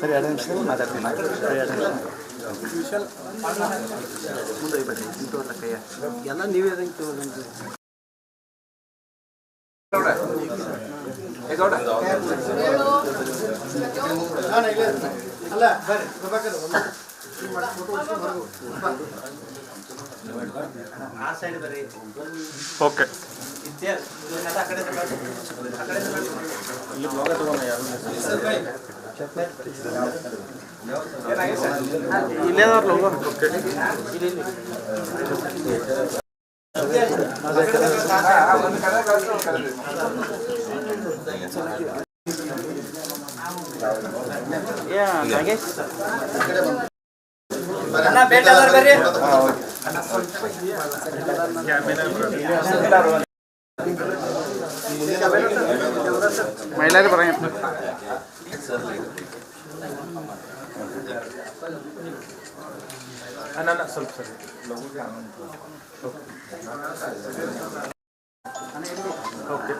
ಸರಿ ಎರಡು ನಿಮಿಷ. ಮಾತಾಡ್ತೀನಿ ಸರಿ ಎರಡು ನಿಮಿಷ ಮುಂದೆ ಬನ್ನಿ ಇಂಥವ್ರ ಕೈಯ. ಎಲ್ಲ ನೀವೇ ಅದಂಗೆ ತಗೊಳ್ಳೋದು ಓಕೆ ಇಲ್ಲೇ ಅದಾವ್ರ ಲೋಗೋ ಯಾ ನಾಗೇಶ್ ಮೈಲಾರಿ ಬರಂಗ ಸ್ವಲ್ಪ ಸರಿ ಓಕೆ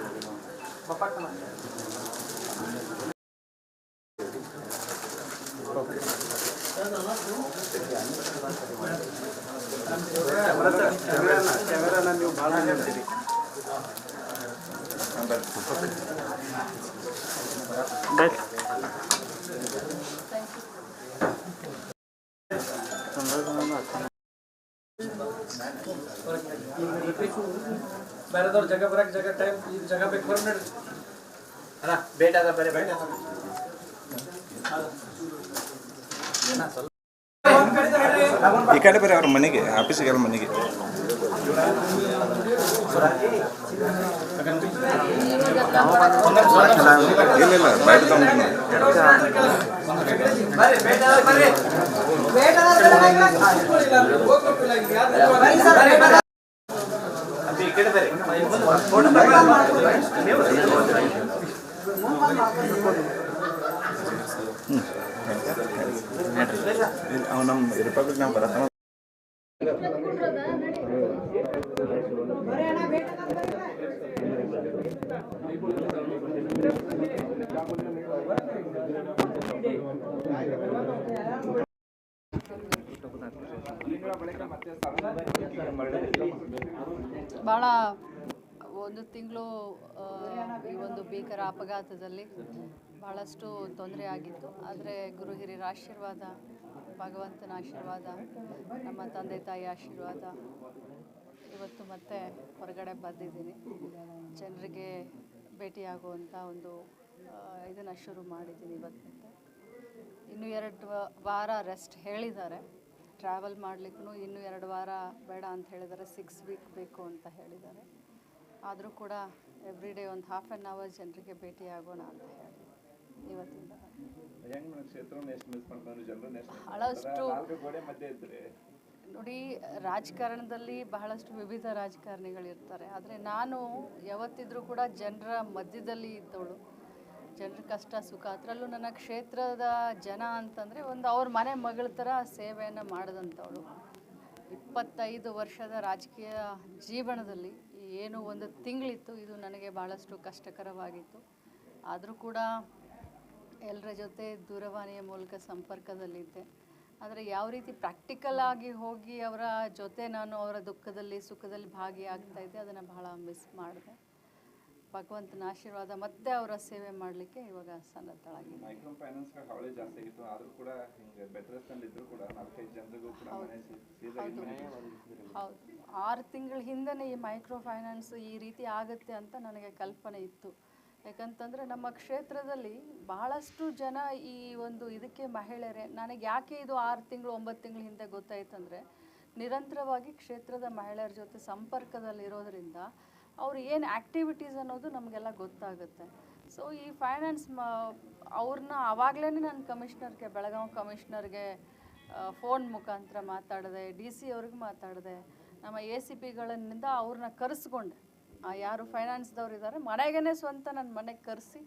ಕ್ಯಾಮೆರಾನ ನೀವು ಭಾಳ ಹೇಳ್ತೀರಿ ಬಾಯ್ ಬೇರೆದವ್ರ ಜಾಗ ಬರಕ್ ಜಗ ಟೈಮ್ ಈ ಜಾಗ ಬೇಕು ಬರ ನೋಡ್ರಿ ಅಲ್ಲ ಬೇಟ ಅದ ಬೇರೆ ಬೇಟ ಈ ಕಡೆ ಬರ್ರಿ ಅವ್ರ ಮನೆಗೆ ಆಫೀಸಿಗೆ ಅವ್ರ ಮನೆಗೆ. ಇಲ್ಲ ಇಲ್ಲ ಬಯಲು ತಗೊಂಡು ಬರ್ರಿ ಬೇಟ ಅದ ಬರ್ರಿ ಈ ಕಡೆ ಬರ್ರಿ ಅವ್ನು ನಮ್ಮ ರಿಪಬ್ಲಿಕ್ ನಾವು ಬರತ್ತಾನ ಭಾಳ ಒಂದು ತಿಂಗಳು ಈ ಒಂದು ಭೀಕರ ಅಪಘಾತದಲ್ಲಿ ಭಾಳಷ್ಟು ತೊಂದರೆ ಆಗಿತ್ತು. ಆದರೆ ಗುರು ಹಿರಿಯರ ಆಶೀರ್ವಾದ, ಭಗವಂತನ ಆಶೀರ್ವಾದ, ನಮ್ಮ ತಂದೆ ತಾಯಿ ಆಶೀರ್ವಾದ, ಇವತ್ತು ಮತ್ತೆ ಹೊರಗಡೆ ಬಂದಿದ್ದೀನಿ. ಜನರಿಗೆ ಭೇಟಿಯಾಗುವಂಥ ಒಂದು ಇದನ್ನು ಶುರು ಮಾಡಿದ್ದೀನಿ ಇನ್ನು ಎರಡು ವಾರ ರೆಸ್ಟ್ ಹೇಳಿದ್ದಾರೆ. ಟ್ರಾವೆಲ್ ಮಾಡಲಿಕ್ಕೂ ಇನ್ನೂ ಎರಡು ವಾರ ಬೇಡ ಅಂತ ಹೇಳಿದ್ದಾರೆ. ಸಿಕ್ಸ್ ವೀಕ್ ಬೇಕು ಅಂತ ಹೇಳಿದ್ದಾರೆ. ಆದರೂ ಕೂಡ ಎವ್ರಿ ಡೇ ಒಂದು ಹಾಫ್ ಆನ್ ಅವರ್ ಜನರಿಗೆ ಭೇಟಿಯಾಗೋಣ ಅಂತ ಹೇಳಿ ಇವತ್ತಿಂದ. ಭಾಳಷ್ಟು ನೋಡಿ ರಾಜಕಾರಣದಲ್ಲಿ ಬಹಳಷ್ಟು ವಿವಿಧ ರಾಜಕಾರಣಿಗಳಿರ್ತಾರೆ. ಆದರೆ ನಾನು ಯಾವತ್ತಿದ್ರೂ ಕೂಡ ಜನರ ಮಧ್ಯದಲ್ಲಿ ಇದ್ದವಳು. ಜನರ ಕಷ್ಟ, ಸುಖ, ಅದರಲ್ಲೂ ನನ್ನ ಕ್ಷೇತ್ರದ ಜನ ಅಂತಂದರೆ ಒಂದು ಅವ್ರ ಮನೆ ಮಗಳ ಥರ ಸೇವೆಯನ್ನು ಮಾಡಿದಂಥವಳು. ಇಪ್ಪತ್ತೈದು ವರ್ಷದ ರಾಜಕೀಯ ಜೀವನದಲ್ಲಿ ಏನು ಒಂದು ತಿಂಗಳಿತ್ತು, ಇದು ನನಗೆ ಭಾಳಷ್ಟು ಕಷ್ಟಕರವಾಗಿತ್ತು. ಆದರೂ ಕೂಡ ಎಲ್ಲರ ಜೊತೆ ದೂರವಾಣಿಯ ಮೂಲಕ ಸಂಪರ್ಕದಲ್ಲಿದ್ದೆ. ಆದರೆ ಯಾವ ರೀತಿ ಪ್ರಾಕ್ಟಿಕಲ್ ಆಗಿ ಹೋಗಿ ಅವರ ಜೊತೆ ನಾನು ಅವರ ದುಃಖದಲ್ಲಿ, ಸುಖದಲ್ಲಿ ಭಾಗಿಯಾಗ್ತಾ ಇದ್ದೆ, ಅದನ್ನು ಬಹಳ ಮಿಸ್ ಮಾಡಿದೆ. ಭಗವಂತನ ಆಶೀರ್ವಾದ ಮತ್ತೆ ಅವರ ಸೇವೆ ಮಾಡಲಿಕ್ಕೆ ಇವಾಗ ಸನ್ನದ್ಧಳಾಗಿದೆ ಮೈಕ್ರೋ ಫೈನಾನ್ಸ್ ಹಾವಳಿ ಜಾಸ್ತಿ ಆಗಿತ್ತು ಆದರೂ ಕೂಡ ಹಿಂಗೆ ಕೂಡ ನಾಲ್ಕೈದು ಜನರಿಗೂ ಕೂಡ ಹೌದು. ಆರು ತಿಂಗಳ ಹಿಂದೆ ಈ ಮೈಕ್ರೋ ಫೈನಾನ್ಸ್ ಈ ರೀತಿ ಆಗುತ್ತೆ ಅಂತ ನನಗೆ ಕಲ್ಪನೆ ಇತ್ತು. ಯಾಕಂತಂದರೆ ನಮ್ಮ ಕ್ಷೇತ್ರದಲ್ಲಿ ಬಹಳಷ್ಟು ಜನ ಈ ಒಂದು ಇದಕ್ಕೆ ಮಹಿಳೆಯರೇ ನನಗೆ ಯಾಕೆ ಇದು ಆರು ತಿಂಗಳು ಒಂಬತ್ತು ತಿಂಗಳ ಹಿಂದೆ ಗೊತ್ತಾಯ್ತಂದರೆ ನಿರಂತರವಾಗಿ ಕ್ಷೇತ್ರದ ಮಹಿಳೆಯರ ಜೊತೆ ಸಂಪರ್ಕದಲ್ಲಿರೋದ್ರಿಂದ ಅವ್ರು ಏನು ಆ್ಯಕ್ಟಿವಿಟೀಸ್ ಅನ್ನೋದು ನಮಗೆಲ್ಲ ಗೊತ್ತಾಗುತ್ತೆ. ಸೊ ಈ ಫೈನಾನ್ಸ್ ಮ ಅವ್ರನ್ನ ಆವಾಗಲೇ ನಾನು ಕಮಿಷ್ನರ್ಗೆ ಬೆಳಗಾವಿ ಕಮಿಷ್ನರ್ಗೆ ಫೋನ್ ಮುಖಾಂತರ ಮಾತಾಡಿದೆ ಡಿ ಸಿ ಅವ್ರಿಗೆ ಮಾತಾಡಿದೆ, ನಮ್ಮ ಎ ಸಿ ಪಿಗಳಿಂದ ಅವ್ರನ್ನ ಕರೆಸ್ಕೊಂಡೆ. ಯಾರು ಫೈನಾನ್ಸ್ದವ್ರು ಇದ್ದಾರೆ ಮನೆಗೇ ಸ್ವಂತ ನನ್ನ ಮನೆಗೆ ಕರೆಸಿ,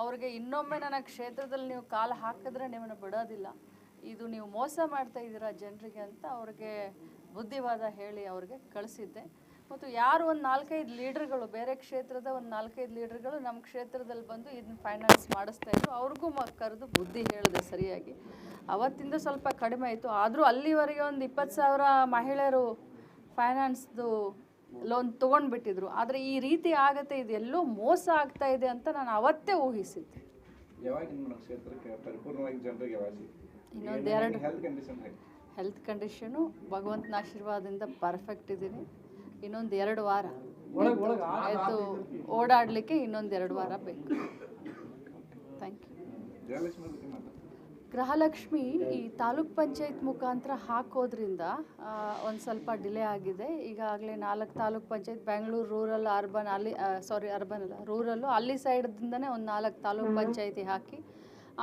ಅವ್ರಿಗೆ ಇನ್ನೊಮ್ಮೆ ನನ್ನ ಕ್ಷೇತ್ರದಲ್ಲಿ ನೀವು ಕಾಲು ಹಾಕಿದ್ರೆ ನಿಮ್ಮನ್ನು ಬಿಡೋದಿಲ್ಲ. ಇದು ನೀವು ಮೋಸ ಮಾಡ್ತಾ ಇದ್ದೀರಾ ಜನರಿಗೆ ಅಂತ ಅವ್ರಿಗೆ ಬುದ್ಧಿವಾದ ಹೇಳಿ ಅವ್ರಿಗೆ ಕಳಿಸಿದ್ದೆ. ಮತ್ತು ಯಾರು ಒಂದು ನಾಲ್ಕೈದು ಲೀಡರ್ಗಳು ಬೇರೆ ಕ್ಷೇತ್ರದ ಒಂದು ನಾಲ್ಕೈದು ಲೀಡರ್ಗಳು ನಮ್ಮ ಕ್ಷೇತ್ರದಲ್ಲಿ ಬಂದು ಇದನ್ನ ಫೈನಾನ್ಸ್ ಮಾಡಿಸ್ತಾ ಇದ್ರು. ಅವ್ರಿಗೂ ಮ ಕರೆದು ಬುದ್ಧಿ ಹೇಳಿದೆ ಸರಿಯಾಗಿ. ಅವತ್ತಿಂದ ಸ್ವಲ್ಪ ಕಡಿಮೆ ಆಯಿತು. ಆದರೂ ಅಲ್ಲಿವರೆಗೆ ಒಂದು ಇಪ್ಪತ್ತು ಸಾವಿರ ಮಹಿಳೆಯರು ಫೈನಾನ್ಸ್ದು ಲೋನ್ ತೊಗೊಂಡ್ಬಿಟ್ಟಿದ್ರು. ಆದರೆ ಈ ರೀತಿ ಆಗತ್ತೆ ಇದೆಲ್ಲೋ ಮೋಸ ಆಗ್ತಾ ಇದೆ ಅಂತ ನಾನು ಅವತ್ತೇ ಊಹಿಸಿದ್ದೆ. ಇನ್ನೊಂದೆರಡು ಹೆಲ್ತ್ ಕಂಡೀಷನು ಭಗವಂತನ ಆಶೀರ್ವಾದದಿಂದ ಪರ್ಫೆಕ್ಟ್ ಇದ್ದೀನಿ ಇನ್ನೊಂದು ಎರಡು ವಾರ. ಆಯಿತು ಓಡಾಡಲಿಕ್ಕೆ ಇನ್ನೊಂದು ಎರಡು ವಾರ ಬೇಕು. ಥ್ಯಾಂಕ್ ಯು ಗೃಹಲಕ್ಷ್ಮಿ ಈ ತಾಲೂಕ್ ಪಂಚಾಯತ್ ಮುಖಾಂತರ ಹಾಕೋದ್ರಿಂದ ಒಂದು ಸ್ವಲ್ಪ ಡಿಲೇ ಆಗಿದೆ. ಈಗಾಗಲೇ ನಾಲ್ಕು ತಾಲೂಕ್ ಪಂಚಾಯತ್ ಬೆಂಗಳೂರು ರೂರಲ್ ಅರ್ಬನ್ ಅಲ್ಲಿ ಸಾರಿ ಅರ್ಬನ್ ಅಲ್ಲ ರೂರಲ್ಲು ಅಲ್ಲಿ ಸೈಡ್ದಿಂದನೇ ಒಂದು ನಾಲ್ಕು ತಾಲೂಕ್ ಪಂಚಾಯತಿ ಹಾಕಿ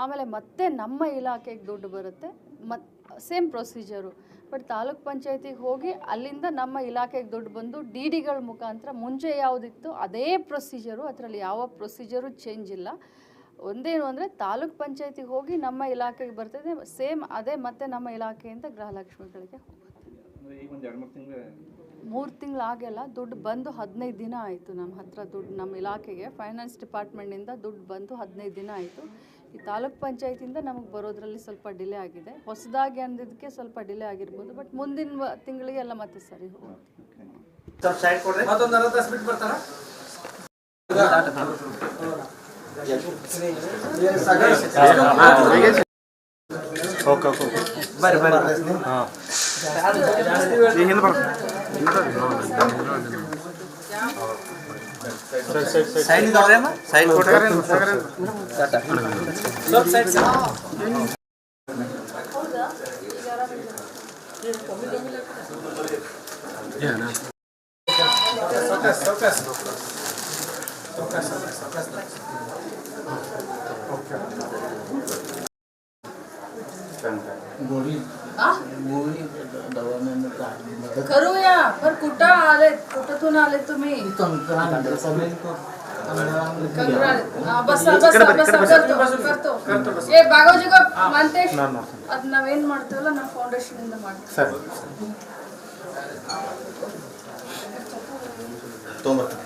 ಆಮೇಲೆ ಮತ್ತೆ ನಮ್ಮ ಇಲಾಖೆಗೆ ದುಡ್ಡು ಬರುತ್ತೆ. ಮತ್ತು ಸೇಮ್ ಪ್ರೊಸೀಜರು ಬಟ್ ತಾಲೂಕ್ ಪಂಚಾಯತಿಗೆ ಹೋಗಿ ಅಲ್ಲಿಂದ ನಮ್ಮ ಇಲಾಖೆಗೆ ದುಡ್ಡು ಬಂದು ಡಿ ಡಿಗಳ ಮುಖಾಂತರ ಮುಂಚೆ ಯಾವುದಿತ್ತು ಅದೇ ಪ್ರೊಸೀಜರು ಅದರಲ್ಲಿ ಯಾವ ಪ್ರೊಸೀಜರು ಚೇಂಜ್ ಇಲ್ಲ. ಒಂದೇನು ಅಂದರೆ ತಾಲೂಕ್ ಪಂಚಾಯತಿಗೆ ಹೋಗಿ ನಮ್ಮ ಇಲಾಖೆಗೆ ಬರ್ತದೆ ಸೇಮ್ ಅದೇ ಮತ್ತೆ ನಮ್ಮ ಇಲಾಖೆಯಿಂದ ಗೃಹಲಕ್ಷ್ಮಿಗಳಿಗೆ ಮೂರು ತಿಂಗಳು ಮೂರು ತಿಂಗಳು ಆಗಿಲ್ಲ ದುಡ್ಡು ಬಂದು ಹದಿನೈದು ದಿನ ಆಯಿತು ನಮ್ಮ ಹತ್ರ ದುಡ್ಡು ನಮ್ಮ ಇಲಾಖೆಗೆ. ಫೈನಾನ್ಸ್ ಡಿಪಾರ್ಟ್ಮೆಂಟಿಂದ ದುಡ್ಡು ಬಂದು ಹದಿನೈದು ದಿನ ಆಯಿತು. ಈ ತಾಲೂಕ್ ಪಂಚಾಯತಿಯಿಂದ ನಮಗೆ ಬರೋದ್ರಲ್ಲಿ ಸ್ವಲ್ಪ ಡಿಲೇ ಆಗಿದೆ. ಹೊಸದಾಗಿ ಅಂದಿದ್ದಕ್ಕೆ ಸ್ವಲ್ಪ ಡಿಲೇ ಆಗಿರ್ಬೋದು ಬಟ್ ಮುಂದಿನ ತಿಂಗಳಿಗೆ ಎಲ್ಲ ಮತ್ತೆ ಸರಿ ಹೋಗುತ್ತೆ. ಸ್ವಲ್ಪ ಸೈಡ್ ಕೊಡ್ರಿ ಮತ್ತೊಂದು ಅರ್ಧ ತಾಸು ಬಿಟ್ಟು ಬರ್ತಾರ ಓಕೆ ಓಕೆ ಓಕೆ ಬರ್ರಿ ಬರ್ರಿ ಹಾಂ ಈ ಹಿಂದೆ ಬರ್ರಿ ಸರಿ ಸರಿ ಸರಿ ಸೈನ್ ಇದಾವ್ರೇನ ಸೈನ್ ಕೊಟ್ಟಾರೆ ಸ್ವಲ್ಪ ಸೈಡ್ करूया पर कुठं आले कुठून आले तुम्ही कंगरा आले. हा, बसा बसा बसा करतो करतो ಏ ಬಾಗೋಜಿಗ ಮಂತೇಶ್ ನಾನು ಮಾಡ್ತೀನಿ ಅದ್ ನಾವೇನ್ ಮಾಡ್ತೀವಲ್ಲ ನಾವು ಫೌಂಡೇಶನ್ ಇಂದ ಮಾಡ್ತೀವಿ ಸರಿ ತೊಗೊಂಬರ್ತೀನಿ